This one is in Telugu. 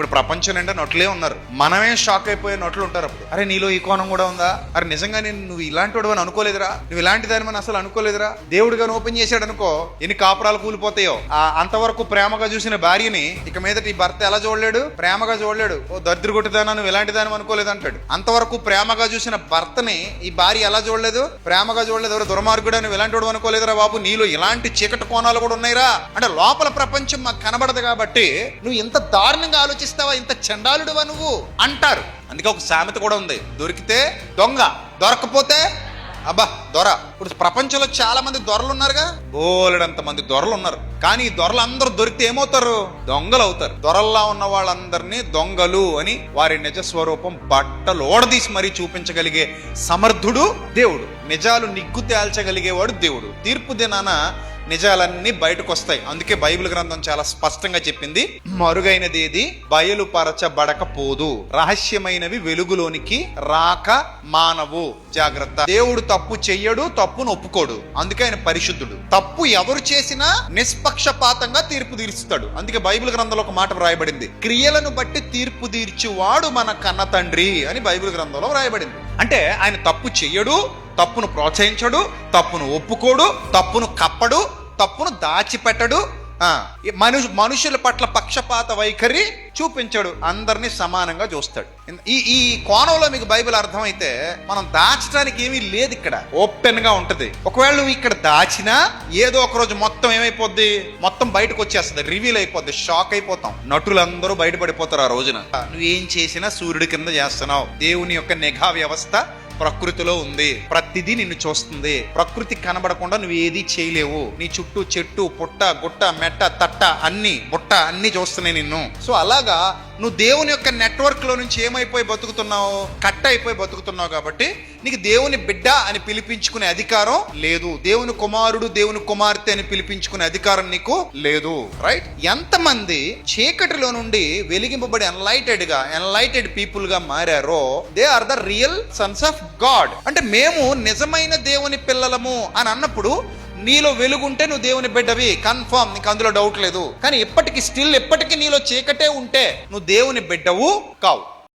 ఇప్పుడు ప్రపంచం నిండా నొట్లే ఉన్నారు. మనమే షాక్ అయిపోయే నొట్లు ఉంటారు అప్పుడు. అరే నీలో ఈ కోణం కూడా ఉందా? అరే నిజంగా నేను నువ్వు ఇలాంటి వాడు అని అనుకోలేదురా? నువ్వు ఇలాంటి దాని మనం అసలు అనుకోలేదురా? దేవుడు గాని ఓపెన్ చేశాడు అనుకో ఎన్ని కాపురాలు కూలిపోతాయో. ఆ అంతవరకు ప్రేమగా చూసిన భార్యని ఇక మీదట ఈ భర్త ఎలా చూడలేడు? ప్రేమగా చూడలేడు. ఓ దరిద్ర కొట్టిదానా నువ్వు ఇలాంటి దాని అనుకోలేదు అంటాడు. అంతవరకు ప్రేమగా చూసిన భర్తని ఈ భార్య ఎలా చూడలేదు? ప్రేమగా చూడలేదు. ఎవరు దుర్మార్గుడు? నువ్వు ఇలాంటి వాడు అనుకోలేదురా బాబు. నీలో ఇలాంటి చీకటి కోణాలు కూడా ఉన్నాయిరా. అంటే లోపల ప్రపంచం మాకు కనబడదు కాబట్టి నువ్వు ఇంత దారుణంగా ఆలోచిస్తావా ఇంత చండాలుడువా నువ్వు? అంటారు. అందుకే ఒక సామెత కూడా ఉంది. దొరికితే దొంగ దొరకపోతే అబ్బా దొర. ఇప్పుడు ప్రపంచంలో చాలా మంది దొరలు ఉన్నారుగా బోలెడంత మంది దొరలు ఉన్నారు కానీ ఈ దొరలు అందరూ దొరికితే ఏమవుతారు? దొంగలు అవుతారు దొరల్లా ఉన్న వాళ్ళందరినీ దొంగలు అని వారి నిజ స్వరూపం బట్టలు ఓడదీసి మరీ చూపించగలిగే సమర్థుడు దేవుడు. నిజాలు నిగ్గు తేల్చగలిగేవాడు దేవుడు. తీర్పు దినాన నిజాలన్నీ బయటకు వస్తాయి అందుకే బైబిల్ గ్రంథం చాలా స్పష్టంగా చెప్పింది. మరుగైనది ఏది? బయలుపరచబడకపోదు. రహస్యమైనవి వెలుగులోనికి రాక మానవు. జాగ్రత్త. దేవుడు తప్పు చెయ్యడు తప్పును ఒప్పుకోడు. అందుకే ఆయన పరిశుద్ధుడు. తప్పు ఎవరు చేసినా నిష్పక్షపాతంగా తీర్పు తీర్చుతాడు అందుకే బైబిల్ గ్రంథంలో ఒక మాట వ్రాయబడింది. క్రియలను బట్టి తీర్పు తీర్చువాడు మన కన్న తండ్రి అని బైబిల్ గ్రంథంలో వ్రాయబడింది. అంటే ఆయన తప్పు చెయ్యడు తప్పును ప్రోత్సహించడు తప్పును ఒప్పుకోడు తప్పును కప్పడు తప్పును దాచిపెట్టడు. మను మనుషు మనుషుల పట్ల పక్షపాత వైఖరి చూపించాడు. అందరినీ సమానంగా చూస్తాడు. ఈ ఈ కోణంలో మీకు బైబిల్ అర్థమైతే మనం దాచడానికి ఏమీ లేదు ఇక్కడ. ఓపెన్గా ఉంటది. ఒకవేళ నువ్వు ఇక్కడ దాచినా ఏదో ఒక రోజు మొత్తం ఏమైపోద్ది? మొత్తం బయటకు వచ్చేస్తుంది. రివీల్ అయిపోద్ది. షాక్ అయిపోతాం. నటులందరూ బయటపడిపోతారు ఆ రోజున. ఏం చేసినా సూర్యుడి కింద చేస్తున్నావు. దేవుని యొక్క నిఘా వ్యవస్థ ప్రకృతిలో ఉంది. ప్రతిదీ నిన్ను చూస్తుంది. ప్రకృతి కనబడకుండా నువ్వు ఏది చేయలేవు. నీ చుట్టూ చెట్టు పుట్ట గుట్ట మెట్ట తట్ట అన్ని బుట్ట అన్ని చూస్తున్నాయి నిన్ను. సో అలాగా నువ్వు దేవుని యొక్క నెట్వర్క్లో నుంచి ఏమైపోయి బతుకుతున్నావు? కట్ అయిపోయి బతుకుతున్నావు కాబట్టి నీకు దేవుని బిడ్డ అని పిలిపించుకునే అధికారం లేదు. దేవుని కుమారుడు దేవుని కుమార్తె అని పిలిపించుకునే అధికారం నీకు లేదు. రైట్ ఎంతమంది చీకటిలో నుండి వెలిగింపబడి ఎన్లైటెడ్గా ఎన్లైటెడ్ పీపుల్గా మారారో they are the real sons of God. అంటే మేము నిజమైన దేవుని పిల్లలము అని అన్నప్పుడు నీలో వెలుగుంటే నువ్వు దేవుని బిడ్డవి. కన్ఫర్మ్ నీకు అందులో డౌట్ లేదు. కానీ ఇప్పటికీ స్టిల్ ఎప్పటికీ నీలో చీకటే ఉంటే నువ్వు దేవుని బిడ్డవు కావు.